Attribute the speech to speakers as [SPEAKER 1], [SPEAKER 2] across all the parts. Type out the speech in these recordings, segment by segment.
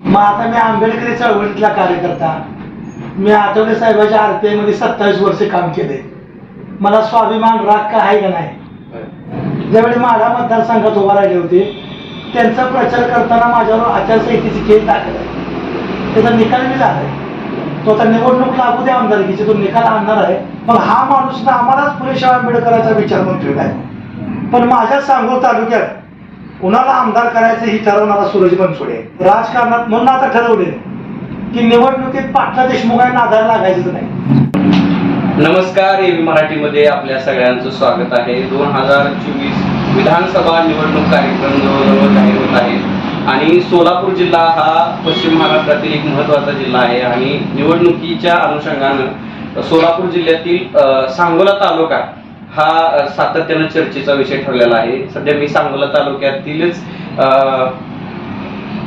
[SPEAKER 1] मग आता मी आंबेडकरी चळवळीतला कार्यकर्ता. मी आठवले साहेबाच्या आरपीआयमध्ये सत्तावीस वर्ष काम केले. मला स्वाभिमान राग का आहे का नाही? ज्यावेळी माढा मतदारसंघात उभा राहिले होते त्यांचा प्रचार करताना माझ्यावर आचारसंहितेची केस दाखल आहे. त्याचा निकाल मी झालाय तो आता निवडणूक लागू दे आमदारकीची तो निकाल आणणार आहे. मग हा माणूस ना आम्हालाच पुरेशा आंबेडकरांचा विचार म्हणतोय काय पण माझ्या सांगोल तालुक्यात कुणाला आमदार करायचं ही ठरवणारा सूरज बनसोडे राजकारणात म्हणून आता ठरवले. की निवडणुकीत पाटला देशमुखांना आधार लागायचं नाही.
[SPEAKER 2] नमस्कार एबी मराठीमध्ये आपल्या सगळ्यांचं स्वागत आहे. दोन हजार चोवीस विधानसभा निवडणूक कार्यक्रम जवळजवळ जाहीर होत आहे. आणि सोलापूर जिल्हा हा पश्चिम महाराष्ट्रातील एक महत्त्वाचा जिल्हा आहे. आणि निवडणुकीच्या अनुषंगानं सोलापूर जिल्ह्यातील सांगोला तालुका हा सातत्यानं चर्चेचा विषय ठरलेला आहे. सध्या मी सांगोला तालुक्यातीलच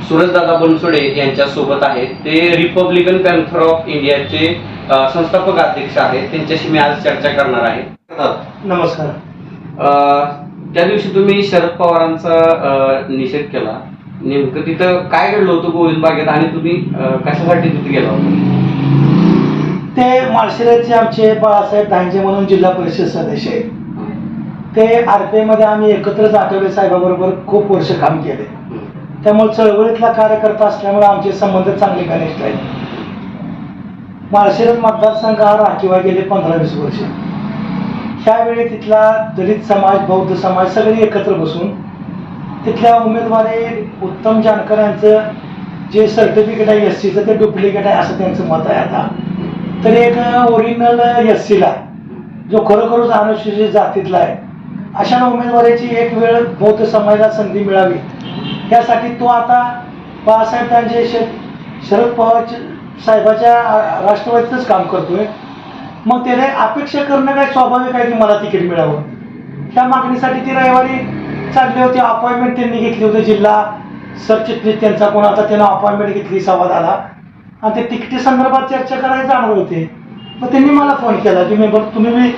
[SPEAKER 2] सूरजदादा बनसोडे यांच्या सोबत आहेत ते रिपब्लिकन पॅन्थर ऑफ इंडियाचे संस्थापक अध्यक्ष आहेत. त्यांच्याशी मी आज चर्चा करणार आहे.
[SPEAKER 1] नमस्कार.
[SPEAKER 2] अ, त्या दिवशी तुम्ही शरद पवारांचा निषेध केला. नेमकं तिथं काय घडलं होतं गोविंद बागेत? आणि तुम्ही कशासाठी तिथे गेला होता?
[SPEAKER 1] ते माळशिराचे आमचे बाळासाहेब धांजे म्हणून जिल्हा परिषद सदस्य आहेत. ते आरपीआयमध्ये आम्ही एकत्रच आठवले साहेबाबरोबर खूप वर्ष काम केले. त्यामुळे चळवळीतला कार्यकर्ता असल्यामुळे आमचे संबंध चांगले कनेक्ट आहेत माळशिरस मतदारसंघ हा राखीवा गेले पंधरा वीस वर्ष. त्यावेळी तिथला दलित समाज बौद्ध समाज सगळे एकत्र बसून तिथल्या उमेदवारी उत्तम जानकर यांचं जे सर्टिफिकेट आहे एस सीचं ते डुप्लिकेट आहे असं त्यांचं मत आहे आता. तर एक ओरिजिनल एस सीला जो खरोखरच अनुसूचित जातीतला आहे. अशा उमेदवाराची एक वेळ बौद्ध समाजाला संधी मिळावी. त्यासाठी तो आता बाळासाहेब त्यांचे शरद पवार साहेबाच्या राष्ट्रवादीतच काम करतोय. मग त्याने अपेक्षा करणं काय स्वाभाविक आहे की मला तिकीट मिळावं? त्या मागणीसाठी ती रविवारी चालली होती. अपॉइंटमेंट त्यांनी घेतली होती जिल्हा सरचिटणीस. त्यांचा कोण आता त्यांना अपॉइंटमेंट घेतली संवाद आला आणि ते तिकिटी संदर्भात चर्चा करायला जाणार होते. मग त्यांनी मला फोन केला की मी बघ तुम्ही मी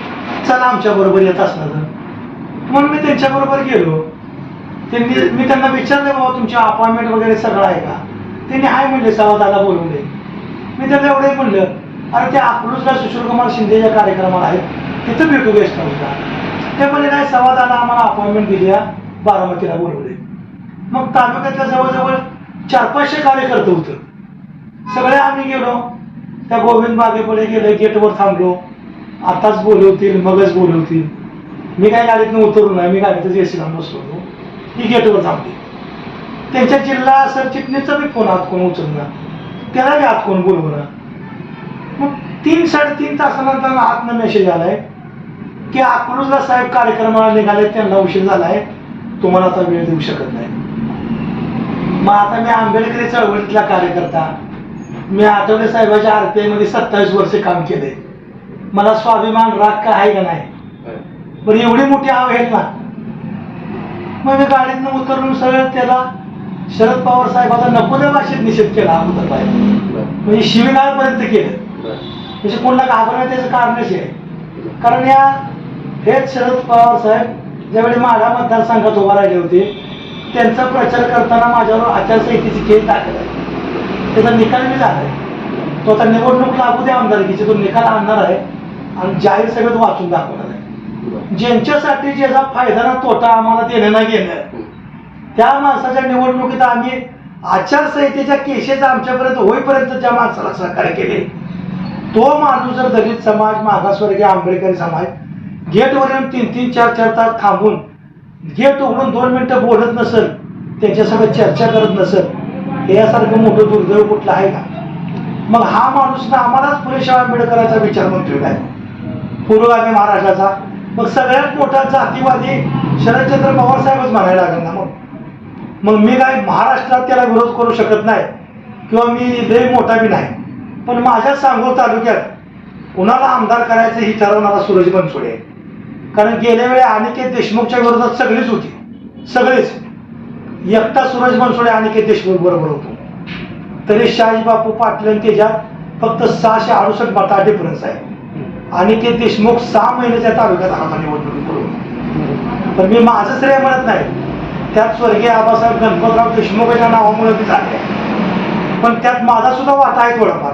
[SPEAKER 1] चला आमच्या बरोबर येत असणार तर. म्हणून मी त्यांच्याबरोबर गेलो. त्यांनी मी त्यांना विचारलं बाबा तुमची अपॉइंटमेंट वगैरे सगळं आहे का? त्यांनी हाय म्हणले संवादाला बोलवले मी त्यांना एवढे म्हणलं अरे ते अकलूजला सुशीलकुमार शिंदेच्या कार्यक्रमाला आहेत. तिथं भेटू गेस्ट हाऊसला ते म्हणजे नाही संवादाला आम्हाला अपॉइंटमेंट दिली बारामतीला बोलवले मग तालुक्यातल्या जवळजवळ चार पाचशे कार्यकर्ते होतं. सगळे आम्ही गेलो. त्या गोविंद बागेपुढे गेलो गेटवर थांबलो. आताच बोलवतील मगच बोलवतील मी काय गाडीतनं उतरू नये मी गाडीतच एसी लावून बसलो होतो. ही गेटवर थांबली. त्यांच्या जिल्हा सरचिटणीचा बी फोन हात कोण उचलणार? त्याला बी हात कोण बोलवणार? मग तीन साडेतीन तासानंतर हातनं मेसेज आलाय की अकलूजला साहेब कार्यक्रमाला निघाले त्यांना उशीर झालाय. तुम्हाला आता वेळ देऊ शकत नाही. मग आता मी आंबेडकरी चळवळीतला कार्यकर्ता. मी आठवले साहेबाच्या आरपीआयमध्ये सत्तावीस वर्ष काम केले. मला स्वाभिमान राग का आहे का नाही? बरं एवढी मोठी अवहेलना मग मी गाडीतनं उतरून सरळ त्याला शरद पवार साहेबाचा नको त्या भाषेत निषेध केला अगोदर बाहेर म्हणजे शिवीगाळपर्यंत केलं. म्हणजे कोणाला घाबरण्यात त्याचं कारणच आहे कारण या हेच शरद पवार साहेब ज्यावेळी माढा मतदारसंघात उभा राहिले होते त्यांचा प्रचार करताना माझ्यावर आचारसंहितेची केस दाखल आहे. त्याचा निकाल मी झालाय तो आता निवडणूक लागू दे आमदारकीची तो निकाल आणणार आहे आणि जाहीर सगळं वाचून दाखवणार आहे. ज्यांच्यासाठी ज्याचा फायदा ना तोटा आम्हाला देणं ना घेणं. त्या माणसाच्या निवडणुकीत आम्ही आचारसंहितेच्या केसेस आमच्यापर्यंत होईपर्यंत ज्या माणसाला सहकार्य केले तो माणूस जर दलित समाज मागासवर्गीय आंबेडकरी समाज गेटवर येऊन तीन तीन चार चार तास थांबून गेट उघडून दोन मिनिटं बोलत नसेल त्यांच्यासोबत चर्चा करत नसेल यासारखं मोठं दुर्दैव कुठलं आहे का? मग हा माणूस ना आम्हालाच पुरेशा आंबेडकरांचा विचार म्हणतोय काय? पूर्वगामी महाराष्ट्राचा. मग सगळ्यात मोठा जातीवादी शरदचंद्र पवार साहेबच म्हणायला लागेल ना मग? मग मी काय महाराष्ट्रात त्याला विरोध करू शकत नाही? किंवा मी लय मोठा बी नाही? पण माझ्या सांगोल तालुक्यात कुणाला आमदार करायचं ही ठरवणारा सूरज बनसोडे कारण गेल्या वेळी अनिकेत देशमुखच्या विरोधात सगळीच होती. सगळेच. एकटा सूरज बनसोडे अनिकेत देशमुख बरोबर होतो तरी शहाजी बापू पाटील त्याच्यात फक्त सहाशे अडुसष्ट मता डिफरन्स आहे अनिकेत देशमुख सहा महिने त्या तालुक्यात आम्हाला निवडणूक करून पण मी माझं श्रेय म्हणत नाही. त्यात स्वर्गीय आबासाहेब गणपतराव देशमुखाच्या नावामुळे मी झाले पण त्यात माझा सुद्धा वाटा आहे थोडाफार.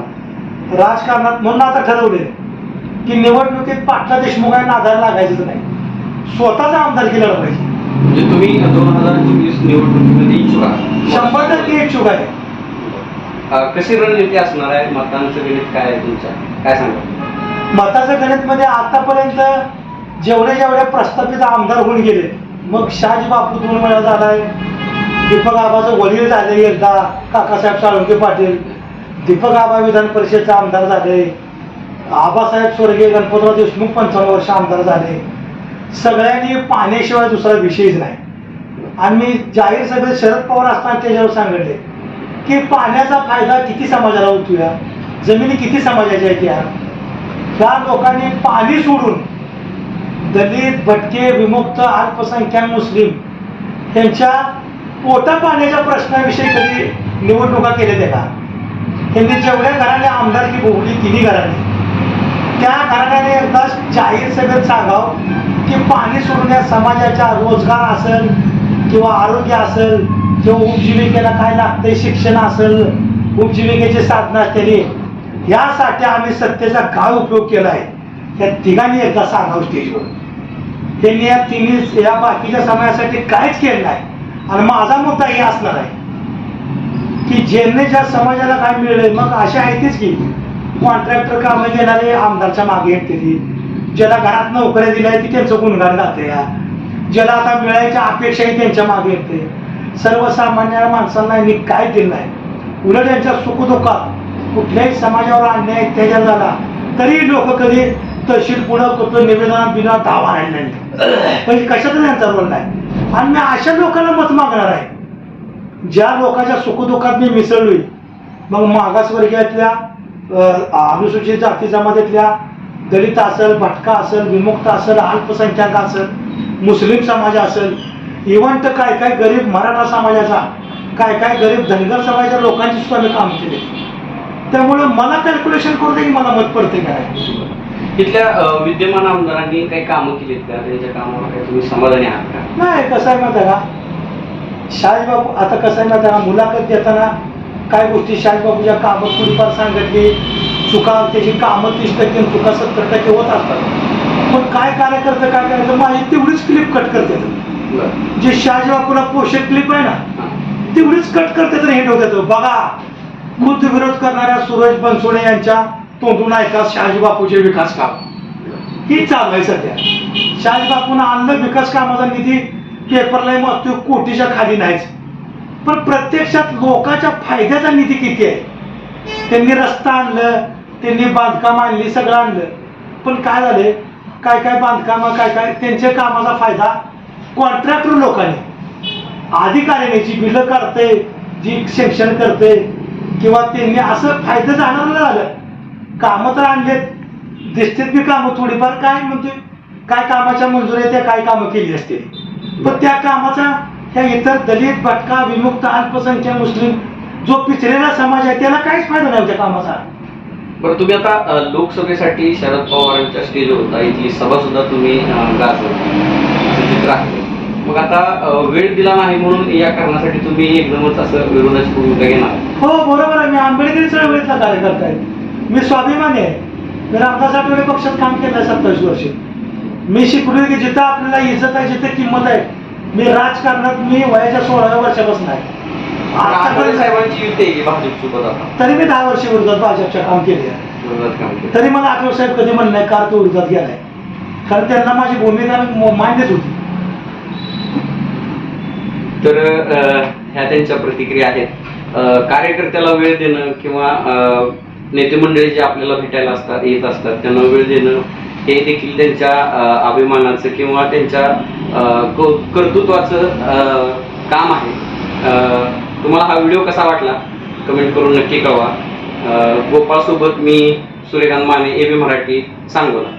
[SPEAKER 1] राजकारणात म्हणून आता ठरवले की निवडणुकीत पाटला देशमुख आहे नादाला लागायचंच नाही. स्वतःचा आमदार केला पाहिजे
[SPEAKER 2] म्हणजे तुम्ही दोन हजार चोवीस निवडणुकीमध्ये इच्छुक आहात.
[SPEAKER 1] शंभर टक्के इच्छुक आहे.
[SPEAKER 2] कशी रणनीती असणार आहे? मतदानाचं गणित काय आहे तुमच्या? काय सांगा
[SPEAKER 1] मताचं गणितमध्ये आतापर्यंत जेवढे जेवढे प्रस्थापित आमदार होऊन गेले मग शहाजी बापू दोन वेळा झालाय. दीपक आबाचं वडील झाले एकदा काकासाहेब साळुंके पाटील. दीपक आबा विधान परिषदचे आमदार झाले. आबासाहेब स्वर्गीय गणपतराव देशमुख पंचावन्न वर्ष आमदार झाले. सगळ्यांनी पाण्याशिवाय दुसरा विषयच नाही. आणि मी जाहीर सभेत शरद पवार असताना त्याच्यावर सांगितले की पाण्याचा फायदा किती समाजाला होतो या? जमिनी किती समाजाच्या आहेत या? त्या लोकांनी पाणी सोडून दलित भटके विमुक्त अल्पसंख्याक मुस्लिम यांच्या पोटा पाण्याच्या प्रश्नाविषयी कधी निवडणुका केल्या त्या त्यांनी जेवढ्या घराने आमदारकी भोगली तिन्ही घराने. त्या घराण्याने एकदा जाहीर सभेत सांगावं की पाणी सोडण्यास समाजाच्या रोजगार असेल किंवा आरोग्य असेल किंवा उपजीविकेला काय लागतंय शिक्षण असेल उपजीविकेचे साधनं असलेली यासाठी आम्ही सत्तेचा काय उपयोग केला आहे या तिघांनी एकदा सांगावं स्टेजवर. त्यांनी या तिन्ही या बाकीच्या समाजासाठी काहीच केलं नाही. आणि माझा मुद्दा हे असणार आहे की ज्यांनी ज्या समाजाला काय मिळेल मग अशा आहेतच की कॉन्ट्रॅक्टर कामं देणारे आमदारच्या मागे येते ती ज्याला घरात नोकऱ्या दिल्या आहेत ती त्यांचं गुणगान गाते या. ज्याला आता मिळायच्या अपेक्षाही त्यांच्या मागे येते. सर्वसामान्य माणसांना यांनी काय दिलं नाही उलट यांच्या सुखदुःखात कुठल्याही समाजावर अन्याय अत्याचार झाला तरी लोक कधी तहसील पुढं कुठं निवेदन बिना धावा आणला म्हणजे कशातच यांचा रोल नाही? आणि मी अशा लोकांना मत मागणार आहे ज्या लोकांच्या सुखदुःखात मी मिसळलोय. मग मागासवर्गीयातल्या अं, अनुसूचित जाती जमातीतल्या दलित असेल भटका असेल विमुक्त असेल अल्पसंख्याक असेल मुस्लिम समाज असेल इव्हन तर काय काय गरीब मराठा समाजाचा काय काय गरीब धनगर समाजाच्या लोकांची सुद्धा मी काम केले. त्यामुळे मला कॅल्क्युलेशन करू दे की मला मत पडते काय
[SPEAKER 2] इथल्या अं, विद्यमान आमदारांनी काही कामं केलीत का? त्यांच्या कामावर काही तुम्ही समाधानी आहात का?
[SPEAKER 1] नाही कसं आहे माहिती का? शाहीबाबू आता कसं आहे माहिती का? मुलाखत देताना काय गोष्टी शाहीबाबूच्या कामं थोडीफार सांगितली चुका त्याची कामं तीस टक्के चुका सत्तर टक्के होत असतात. पण काय कार्यकर्ते काय करायचं माझी तेवढीच क्लिप कट करते जे शहाजीबापूला पोषक क्लिप आहे ना
[SPEAKER 2] हां.
[SPEAKER 1] तेवढीच कट करते तर हिट होते बघा खुद्द विरोध करणाऱ्या सुरज बनसोडे यांच्या तोंडून ऐका शहाजी बापूचे विकास काम. ही चालू आहे सध्या. शहाजी बापून आणलं विकास कामाचा निधी पेपरला मग कोटीच्या खाली नाहीच. पण प्रत्यक्षात लोकांच्या फायद्याचा निधी किती आहे? त्यांनी रस्ता आणलं त्यांनी बांधकाम आणली सगळं आणलं. पण काय झाले? काय काय बांधकाम काय काय? त्यांच्या कामाचा फायदा कॉन्ट्रॅक्टर लोकांनी अधिकाऱ्याने जी बिलं काढते जी शिक्षण करते किंवा त्यांनी असं फायदा जाणार नाही झालं. कामं तर आणलेत. दिसतेत बी कामं थोडीफार. काय म्हणतोय? काय कामाच्या मंजुऱ्या त्या? काय कामं केली असतील? पण त्या कामाचा ह्या इतर दलित भटका विमुक्त अल्पसंख्याक मुस्लिम जो पिछलेला समाज आहे त्याला काहीच फायदा नाही त्या कामाचा.
[SPEAKER 2] बरं तुम्ही आता लोकसभेसाठी शरद पवारांच्या स्टेज होता. इथली सभा सुद्धा तुम्ही गाजवली. चित्र आहे. मग आता वेळ दिला नाही म्हणून या कारणासाठी तुम्ही एकदमच असं विरोधाची भूमिका घेणार.
[SPEAKER 1] हो बरोबर आहे. मी आंबेडकरी चळवळीतला कार्यकर्ता आहे. मी स्वाभिमानी आहे. मी रामदास आठवले पक्षात काम केलं आहे सत्तावीस वर्ष. मी शिकलो की जिथं आपल्याला इज्जत आहे जिथे किंमत आहे मी राजकारणात मी वयाच्या सोळाव्या वर्षापासून आहे.
[SPEAKER 2] आठवले साहेबांची युती आहे की भाजप सोबत आता?
[SPEAKER 1] तरी मी दहा वर्ष विरोधात भाजपच्या काम केले. आहे
[SPEAKER 2] विरोधात काम केलं.
[SPEAKER 1] तरी मला आठवले साहेब कधी म्हणलं नाही कार तो विरोधात गेलाय. कारण त्यांना माझी भूमिका म- मान्यच होती.
[SPEAKER 2] तर अं, ह्या त्यांच्या प्रतिक्रिया आहेत. अं, कार्यकर्त्याला वेळ देणं किंवा अं, नेते मंडळी जे आपल्याला भेटायला असतात येत असतात त्यांना वेळ देणं हे देखील त्यांच्या अं, अभिमानाचं किंवा त्यांच्या अं, कौ- कर्तृत्वाचं अं, काम आहे. अं, तुम्हाला हा व्हिडिओ कसा वाटला? कमेंट करून नक्की कळवा. गोपाळसोबत मी सूर्यकांत माने ए बी मराठी सांगोला.